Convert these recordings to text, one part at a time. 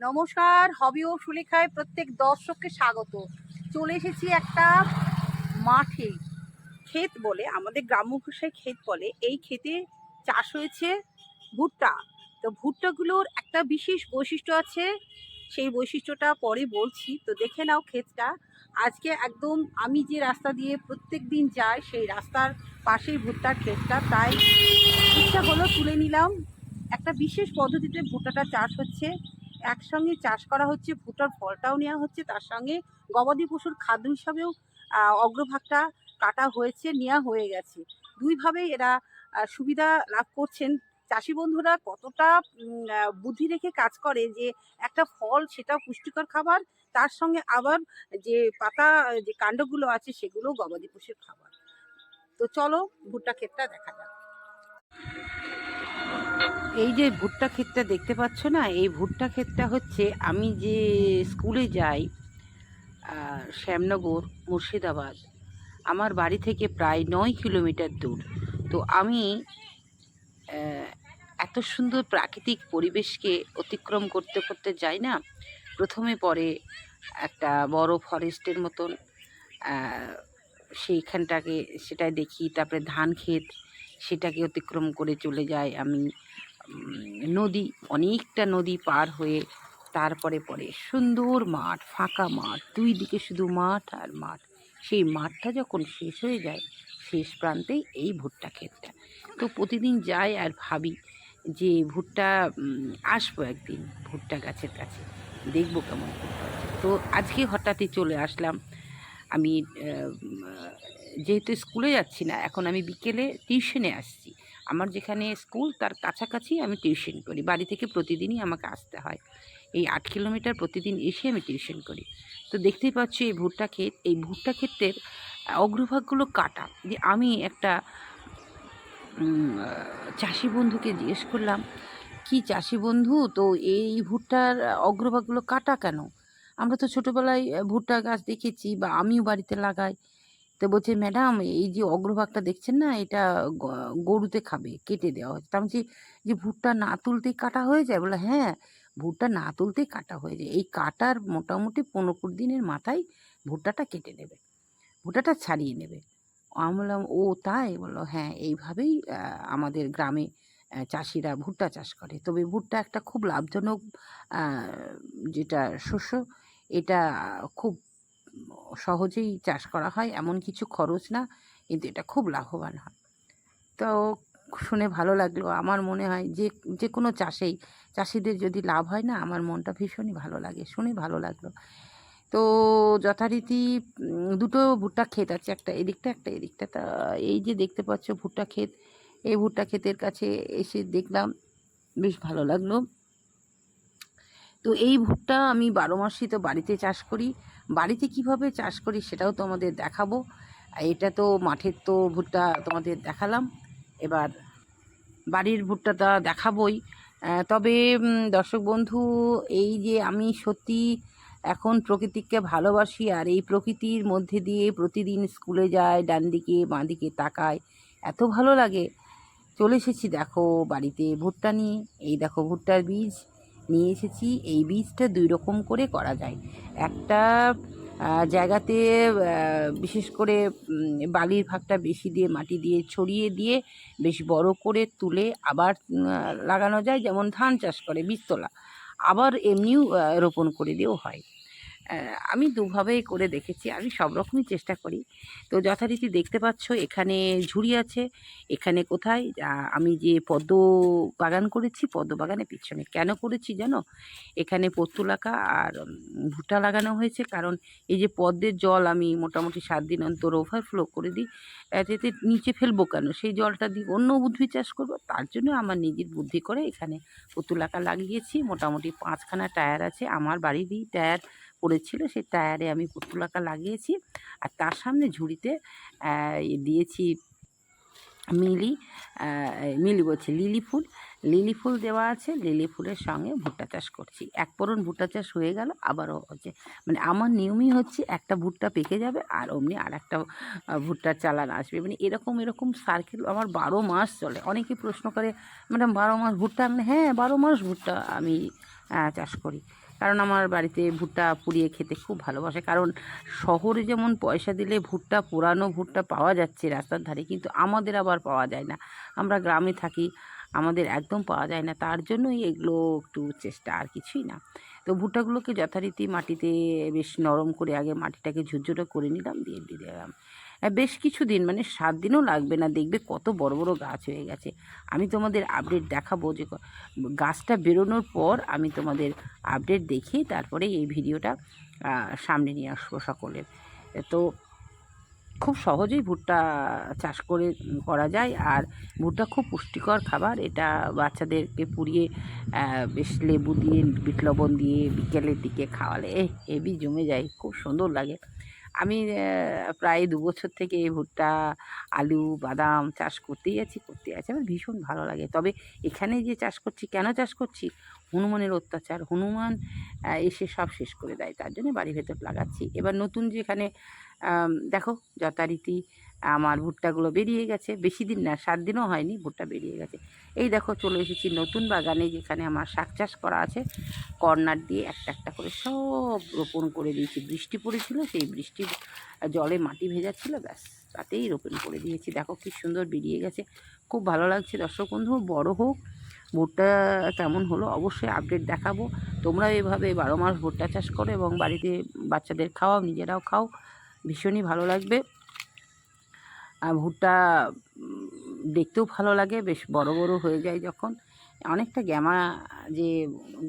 নমস্কার, হবি ও সুলেখায় প্রত্যেক দর্শককে স্বাগত। চলে এসেছি একটা মাঠে ক্ষেত বলে, আমাদের গ্রাম্য ভাষায় ক্ষেত বলে। এই ক্ষেতে চাষ হয়েছে ভুট্টা। তো ভুট্টাগুলোর একটা বিশেষ বৈশিষ্ট্য আছে, সেই বৈশিষ্ট্যটা পরে বলছি। তো দেখে নাও ক্ষেতটা। আজকে একদম আমি যে রাস্তা দিয়ে প্রত্যেক দিন যাই, সেই রাস্তার পাশেই ভুট্টার ক্ষেতটা। তাই ইচ্ছা হলো তুলে নিলাম। একটা বিশেষ পদ্ধতিতে ভুট্টাটা চাষ হচ্ছে। একসঙ্গে চাষ করা হচ্ছে, ভুট্টার ফলটাও নেওয়া হচ্ছে, তার সঙ্গে গবাদি পশুর খাদ্য হিসাবেও অগ্রভাগটা কাটা হয়েছে, নেওয়া হয়ে গেছে। দুইভাবেই এরা সুবিধা লাভ করছেন। চাষি বন্ধুরা কতটা বুদ্ধি রেখে কাজ করে যে একটা ফল সেটা পুষ্টিকর খাবার, তার সঙ্গে আবার যে পাতা, যে কাণ্ডগুলো আছে সেগুলো গবাদি পশুর খাবার। তো চলো ভুট্টা ক্ষেতটা দেখা যাক। এই যে ভুট্টা ক্ষেতটা দেখতে পাচ্ছ না, এই ভুট্টা ক্ষেতটা হচ্ছে আমি যে স্কুলে যাই শ্যামনগর, মুর্শিদাবাদ, আমার বাড়ি থেকে প্রায় নয় কিলোমিটার দূর। তো আমি এত সুন্দর প্রাকৃতিক পরিবেশকে অতিক্রম করতে করতে যাই না, প্রথমে পরে একটা বড় ফরেস্টের মতন সেইখানটাকে সেটাই দেখি, তারপরে ধান ক্ষেত সেটাকে অতিক্রম করে চলে যাই আমি। নদী, অনেকটা নদী পার হয়ে তারপরে পরে সুন্দর মাঠ, ফাঁকা মাঠ, দুই দিকে শুধু মাঠ আর মাঠ। সেই মাঠটা যখন শেষ হয়ে যায়, শেষ প্রান্তেই এই ভুট্টা ক্ষেতটা। তো প্রতিদিন যাই আর ভাবি যে ভুট্টা আসব একদিন ভুট্টা গাছের কাছে। দেখব কেমন। তো আজকে হঠাৎই চলে আসলাম। আমি যেহেতু স্কুলে যাচ্ছি না, এখন আমি বিকেলে টিউশনে আসছি। আমার যেখানে স্কুল, তার কাছাকাছি আমি টিউশন করি। বাড়ি থেকে প্রতিদিনই আমাকে আসতে হয়। এই আট কিলোমিটার প্রতিদিন এসে আমি টিউশন করি। তো দেখতেই পাচ্ছি, এই ভুট্টা ক্ষেত, এই ভুট্টা ক্ষেত্রের অগ্রভাগগুলো কাটা। যে আমি একটা চাষি বন্ধুকে জিজ্ঞেস করলাম, কি চাষি বন্ধু? তো এই ভুট্টার অগ্রভাগগুলো কাটা কেন? আমরা তো ছোটোবেলায় ভুট্টা গাছ দেখেছি বা আমিও বাড়িতে লাগাই। তো বলছে ম্যাডাম এই যে অগ্রভাগটা দেখছেন না এটা গরুতে খাবে কেটে দেওয়া হচ্ছে তা বলছি, যে ভুট্টা না তুলতেই কাটা হয়ে যায়? বলে হ্যাঁ ভুট্টা না তুলতেই কাটা হয়ে যায়। এই কাটার মোটামুটি পনেরো কুড়ি দিনের মাথায় ভুট্টাটা কেটে নেবে ভুট্টাটা ছাড়িয়ে নেবে। আমি বললাম ও তাই? বলল হ্যাঁ এইভাবেই আমাদের গ্রামে চাষিরা ভুট্টা চাষ করে। তবে ভুট্টা একটা খুব লাভজনক যেটা শস্য এটা খুব সহজেই চাষ করা হয়, এমন কিছু খরচ না, কিন্তু এটা খুব লাভবান হয়। তো শুনে ভালো লাগল। আমার মনে হয় যে যে কোনো চাষেই, চাষিদের যদি লাভ হয় না, আমার মনটা ভীষণই ভালো লাগে, শুনে ভালো লাগল। তো যথারীতি দুটো ভুট্টা ক্ষেত আছে, একটা এদিকটা একটা এদিকটা। তা এই যে দেখতে পাচ্ছ ভুট্টা ক্ষেত, এই ভুট্টা ক্ষেতের কাছে এসে দেখলাম, বেশ ভালো লাগল। তো এই ভুট্টা আমি বারো মাসই তো বাড়িতে চাষ করি। বাড়িতে কীভাবে চাষ করি সেটাও তোমাদের দেখাবো। এটা তো মাঠের তো ভুট্টা তোমাদের দেখালাম। এবার বাড়ির ভুট্টাটা দেখাবই। তবে দর্শক বন্ধু, এই যে আমি সত্যি এখন প্রকৃতিকে ভালোবাসি আর এই প্রকৃতির মধ্যে দিয়ে প্রতিদিন স্কুলে যায় ডান দিকে, বাঁ দিকে তাকাই, এত ভালো লাগে। চলে এসেছি দেখো বাড়িতে ভুট্টা নিয়ে। এই দেখো ভুট্টার বীজ। নিয়ে এসেছি, এই বীজটা দুই রকম করে করা যায়। একটা জায়গাতে বিশেষ করে বালির ভাগটা বেশি দিয়ে, মাটি দিয়ে ছড়িয়ে দিয়ে, বেশ বড় করে তুলে আবার লাগানো যায়, যেমন ধান চাষ করে বীজতলা। আবার এমনিও রোপণ করে দিয়েও হয়। আমি দুভাবেই করে দেখেছি, আমি সব রকমই চেষ্টা করি। তো যথারীতি দেখতে পাচ্ছ, এখানে ঝুড়ি আছে, এখানে কোথায়? আমি যে পদ্ম বাগান করেছি, পদ্ম বাগানের পিছনে। কেন করেছি জানো? এখানে পত্তুলাকা আর ভুট্টা লাগানো হয়েছে, কারণ এই যে পদ্মের জল আমি মোটামুটি সাত দিন অন্তর ওভারফ্লো করে দিই এতে নিচে ফেলব কেন? সেই জলটা দিয়ে অন্য উদ্ভিদ চাষ করব, তার জন্য আমার নিজের বুদ্ধি করে এখানে পতুলাকা লাগিয়েছি। মোটামুটি পাঁচখানা টায়ার আছে, আমার বাড়িরই টায়ার। পড়েছিল, সেই টায়ারে আমি পতুলাকা লাগিয়েছি। আর তার সামনে ঝুড়িতে দিয়েছি মিলি মিলি বলছি, লিলি ফুল। লিলি ফুল দেওয়া আছে, লিলি ফুলের সঙ্গে ভুট্টা চাষ করছি। এক পরন ভুট্টা চাষ হয়ে গেল, আবারও হচ্ছে মানে আমার নিয়মই হচ্ছে একটা ভুট্টা পেকে যাবে, আর অমনি আর একটা ভুট্টার চালান আসবে। মানে এরকম এরকম সার্কেল আমার বারো মাস চলে। অনেকে প্রশ্ন করে, ম্যাডাম, বারো মাস ভুট্টা মানে হ্যাঁ বারো মাস ভুট্টা আমি চাষ করি। কারণ আমার বাড়িতে ভুট্টা পুড়িয়ে খেতে খুব ভালোবাসে। কারণ শহরে যেমন পয়সা দিলে ভুট্টা পোড়ানো ভুট্টা পাওয়া যাচ্ছে রাস্তার ধারে, কিন্তু আমাদের আবার পাওয়া যায় না। আমরা গ্রামে থাকি, আমাদের একদম পাওয়া যায় না। তার জন্যই এগুলো একটু চেষ্টা, আর কিছুই না। তো ভুট্টাগুলোকে যথারীতি মাটিতে বেশ নরম করে আগে মাটিটাকে ঝুরঝুরে করে নিলাম, দিয়ে দিয়ে দিলাম। বেশ কিছু দিন মানে সাত দিনও লাগবে না, দেখবে কত বড় বড় গাছ হয়ে গেছে। আমি তোমাদের আপডেট দেখাবো যে গাছটা বেরোনোর পর আমি তোমাদের আপডেট দেখিয়ে তারপরে এই ভিডিওটা সামনে নিয়ে আসব সকলের তো খুব সহজেই ভুট্টা চাষ করে করা যায়। আর ভুট্টা খুব পুষ্টিকর খাবার। এটা বাচ্চাদেরকে পুড়িয়ে বেশ লেবু দিয়ে, বিট লবণ দিয়ে বিকেলের দিকে খাওয়ালে এ হেবি জমে যায়। খুব সুন্দর লাগে। আমি প্রায় দু বছর থেকে ভুট্টা, আলু, বাদাম চাষ করতেই আছি করতে আছি। আমার ভীষণ ভালো লাগে। তবে এখানে যে চাষ করছি, কেন চাষ করছি? হনুমানের অত্যাচার, হনুমান এসে সব শেষ করে দেয়, তার জন্য বাড়ি ভেতর লাগাচ্ছি। এবার নতুন যেখানে দেখো যথারীতি আমার ভুট্টাগুলো বেরিয়ে গেছে, বেশি দিন না, সাত দিনও হয়নি, ভুট্টা বেরিয়ে গেছে। এই দেখো চলে এসেছি নতুন বাগানে, যেখানে আমার শাক চাষ করা আছে। কর্নার দিয়ে একটা একটা করে সব রোপণ করে দিয়েছি। বৃষ্টি পড়েছিল, সেই বৃষ্টির জলে মাটি ভেজা ছিল, ব্যাস, তাতেই রোপণ করে দিয়েছি। দেখো কি সুন্দর বেরিয়ে গেছে। খুব ভালো লাগছে দর্শক বন্ধু, বড় হোক ভুট্টা কেমন হলো অবশ্যই আপডেট দেখাবো। তোমরা এভাবে বারো মাস ভুট্টা চাষ করো এবং বাড়িতে বাচ্চাদের খাওয়াও, নিজেরাও খাও। ভীষণই ভালো লাগবে। আর ভুট্টা দেখতেও ভালো লাগে, বেশ বড় বড় হয়ে যায় যখন। অনেকটা গ্যামা যে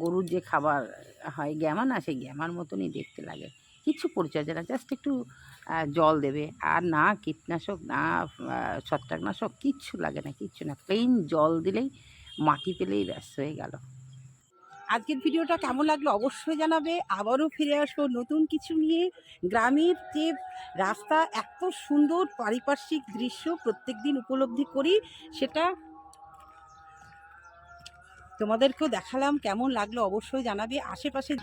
গরুর যে খাবার হয়, গ্যামা না, সেই গ্যামার মতনই দেখতে লাগে। কিচ্ছু পরিচর্যা না জাস্ট একটু জল দেবে। আর না কীটনাশক, না ছত্রাকনাশক, কিচ্ছু লাগে না, কিচ্ছু না। প্লেন জল দিলেই মাটি পেলেই ব্যস্ত হয়ে গেল। আজকের ভিডিওটা কেমন লাগল অবশ্যই জানাবে। আবারও ফিরে আসব নতুন কিছু নিয়ে। গ্রামের যে রাস্তা, এত সুন্দর পারিপার্শ্বিক দৃশ্য প্রত্যেক দিন উপলব্ধি করি, সেটা তোমাদেরকেও দেখালাম। কেমন লাগল অবশ্যই জানাবে। আশেপাশে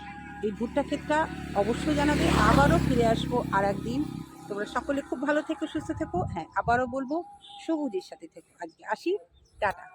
এই ভুট্টা ক্ষেতটা অবশ্যই জানাবে। আবারও ফিরে আসব আর একদিন তোমরা সকলে খুব ভালো থেকো, সুস্থ থেকো। হ্যাঁ আবারও বলব, সবুজের সাথে থেকো। আজকে আসি। টাটা।